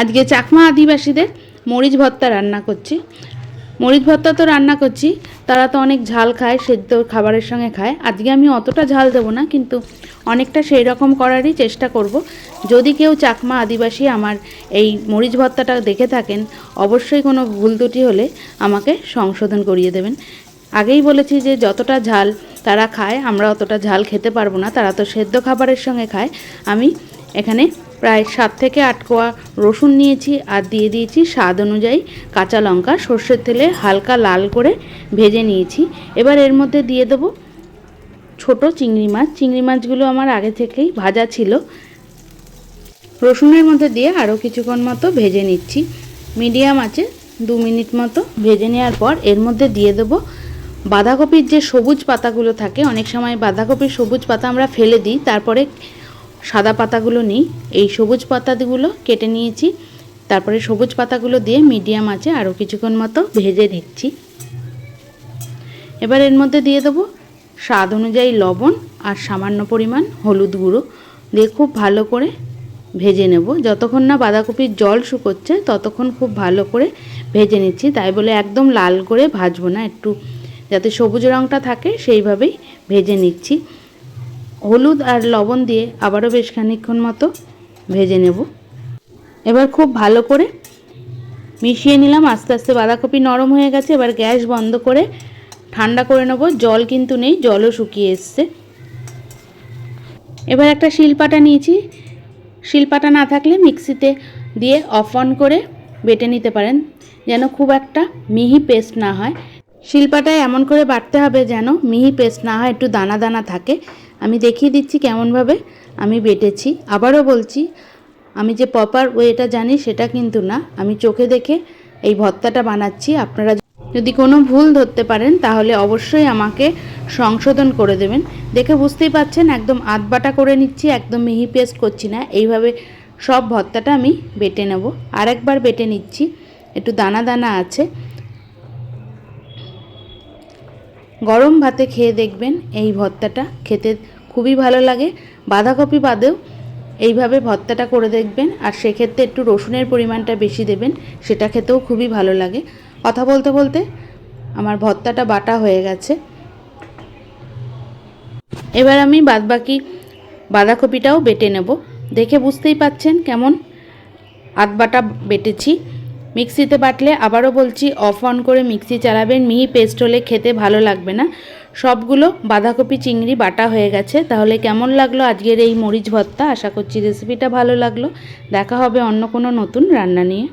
আজকে চাকমা আদিবাসীদের মরিচ ভর্তা রান্না করছি। মরিচ ভর্তা তো রান্না করছি, তারা তো অনেক ঝাল খায়, সেদ্ধ খাবারের সঙ্গে খায়। আজকে আমি অতটা ঝাল দেবো না, কিন্তু অনেকটা সেই রকম করারই চেষ্টা করব। যদি কেউ চাকমা আদিবাসী আমার এই মরিচ ভর্তাটা দেখে থাকেন, অবশ্যই কোনো ভুল ত্রুটি হলে আমাকে সংশোধন করিয়ে দেবেন। আগেই বলেছি যে যতটা ঝাল তারা খায়, আমরা অতটা ঝাল খেতে পারব না, তারা তো সেদ্ধ খাবারের সঙ্গে খায়। আমি এখানে প্রায় সাত থেকে আট কোয়া রসুন নিয়েছি আর দিয়ে দিয়েছি স্বাদ অনুযায়ী কাঁচা লঙ্কা, সর্ষের তেলে হালকা লাল করে ভেজে নিয়েছি। এবার এর মধ্যে দিয়ে দেবো ছোট চিংড়ি মাছ। চিংড়ি মাছগুলো আমার আগে থেকেই ভাজা ছিল। রসুনের মধ্যে দিয়ে আরও কিছুক্ষণ মতো ভেজে নিচ্ছি। মিডিয়াম আছে, দু মিনিট মতো ভেজে নেওয়ার পর এর মধ্যে দিয়ে দেবো বাঁধাকপির যে সবুজ পাতাগুলো থাকে, অনেক সময় বাঁধাকপির সবুজ পাতা আমরা ফেলে দিই, তারপরে সাদা পাতাগুলো নিই, এই সবুজ পাতাগুলো কেটে নিয়েছি। তারপরে সবুজ পাতাগুলো দিয়ে মিডিয়াম আছে, আরও কিছুক্ষণ মতো ভেজে নিচ্ছি। এবার এর মধ্যে দিয়ে দেবো স্বাদ অনুযায়ী লবণ আর সামান্য পরিমাণ হলুদ গুঁড়ো দিয়ে খুব ভালো করে ভেজে নেব। যতক্ষণ না বাঁধাকপির জল শুকোচ্ছে, ততক্ষণ খুব ভালো করে ভেজে নিচ্ছি। তাই বলে একদম লাল করে ভাজবো না, একটু যাতে সবুজ রঙটা থাকে সেইভাবেই ভেজে নিচ্ছি। হলুদ আর লবণ দিয়ে আবারও বেশ খানিকক্ষণ মতো ভেজে নেব। এবার খুব ভালো করে মিশিয়ে নিলাম। আস্তে আস্তে বাঁধাকপি নরম হয়ে গেছে। এবার গ্যাস বন্ধ করে ঠান্ডা করে নেব। জল কিন্তু নেই, জলও শুকিয়ে এসছে। এবার একটা শিলপাটা নিয়েছি। শিলপাটা না থাকলে মিক্সিতে দিয়ে অফ অন করে বেটে নিতে পারেন। যেন খুব একটা মিহি পেস্ট না হয়। শিলপাটায় এমন করে বাটতে হবে যেন মিহি পেস্ট না হয়, একটু দানা দানা থাকে। আমি দেখিয়ে দিচ্ছি কেমনভাবে। আমি বেটেছি। আবারও বলছি, আমি যে প্রপার ওয়েটা জানি, সেটা কিন্তু না। আমি চোখে দেখে এই ভর্তাটা বানাচ্ছি। আপনারা যদি কোনো ভুল ধরতে পারেন, তাহলে অবশ্যই আমাকে সংশোধন করে দেবেন। দেখে বুঝতেই পাচ্ছেন, একদম আধবাটা করে নিচ্ছি, একদম মিহি পেস্ট করছি না। এইভাবে সব ভর্তাটা আমি বেটে নেব। আরেকবার বেটে নিচ্ছি। একটু দানা দানা আছে। গরম ভাতে খেয়ে দেখবেন এই ভর্তাটা খেতে খুবই ভালো লাগে। বাঁধাকপি বাদেও এইভাবে ভর্তাটা করে দেখবেন আর সেক্ষেত্রে একটু রসুনের পরিমাণটা বেশি দেবেন, সেটা খেতেও খুবই ভালো লাগে। কথা বলতে বলতে আমার ভর্তাটা বাটা হয়ে গেছে। এবার আমি বাদবাকি বাঁধাকপিটাও বেটে নেব। দেখে বুঝতেই পাচ্ছেন কেমন আধ বাটা বেটেছি। মিক্সিতে বাটলে আবারও বলছি অফ অন করে মিক্সি চালাবেন। মিহি পেস্ট হলে খেতে ভালো লাগবে না। সবগুলো বাঁধাকপি, চিংড়ি, বাটা হয়ে গেছে। তাহলে কেমন লাগল আজকের এই মরিচ ভর্তা? আশা করছি রেসিপিটা ভালো লাগল। দেখা হবে অন্য কোনো নতুন রান্না নিয়ে।